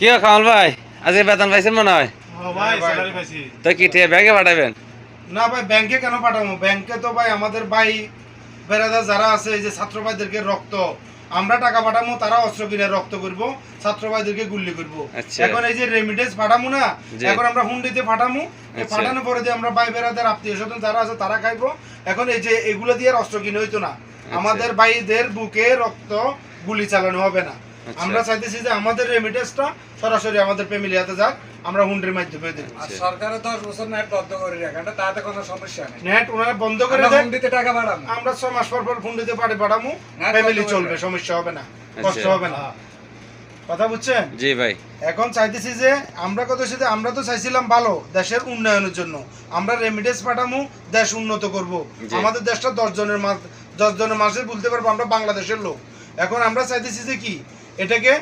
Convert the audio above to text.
কি কামাল ভাই? আজকে বেতন পাইছেন মনে হয়? তো কি ব্যাগে পাঠাবেন? না ভাই ব্যাংকে কেন পাঠাবো? ব্যাংকে তো ভাই আমাদের ভাই বেড়াদার যারা আছে এই যে ছাত্র ভাইদেরকে রক্ত আমরা টাকা পাঠামো তারা অস্ত্র কিনে রক্ত করব ছাত্র ভাইদেরকে গুল্লি করব। আচ্ছা। এখন এই যে রেমিটেন্স পাঠামো না এখন আমরা হুন্ডিতে পাঠামো এই আচ্ছা। পাঠানোর পরে যে আমরা ভাই বেড়াদের আত্মীয় স্বজন যারা আছে তারা খাইবো। এখন এই যে এগুলো দিয়ে অস্ত্র কিনে হইতো না। আচ্ছা। আমাদের ভাইদের বুকে রক্ত গুলি চালানো হবে না। আমরা চাইতেছি যে আমাদের রেমিটেন্সটা সরাসরি আমাদের ফ্যামিলি হাতে যাক আমরা হুন্ডির মাধ্যমে দেবো। আর সরকারও দশ বছর নেট বন্ধ করে রাখে এটা তাতে কোনো সমস্যা নেই। নেট ওনারা বন্ধ করে দেন হুন্ডিতে টাকা বাড়াবো। আমরা ছ মাস পর পর ফোন দিতে পারি হ্যাঁ, ফ্যামিলি চলবে সমস্যা হবে না কষ্ট আচ্ছা। হবে না। কথা বুঝছেন? জি ভাই। এখন চাইতেছি যে আমরা কত সাথে আমরা তো চাইছিলাম ভালো দেশের উন্নয়নের জন্য। আমরা রেমিডেন্স পাঠামু দেশ উন্নত করব। আমাদের দেশটা দশ জনের মাস দশ জনের মানুষের বলতে পারব আমরা বাংলাদেশের লোক। এখন আমরা চাইতেছি যে কি? এটাকে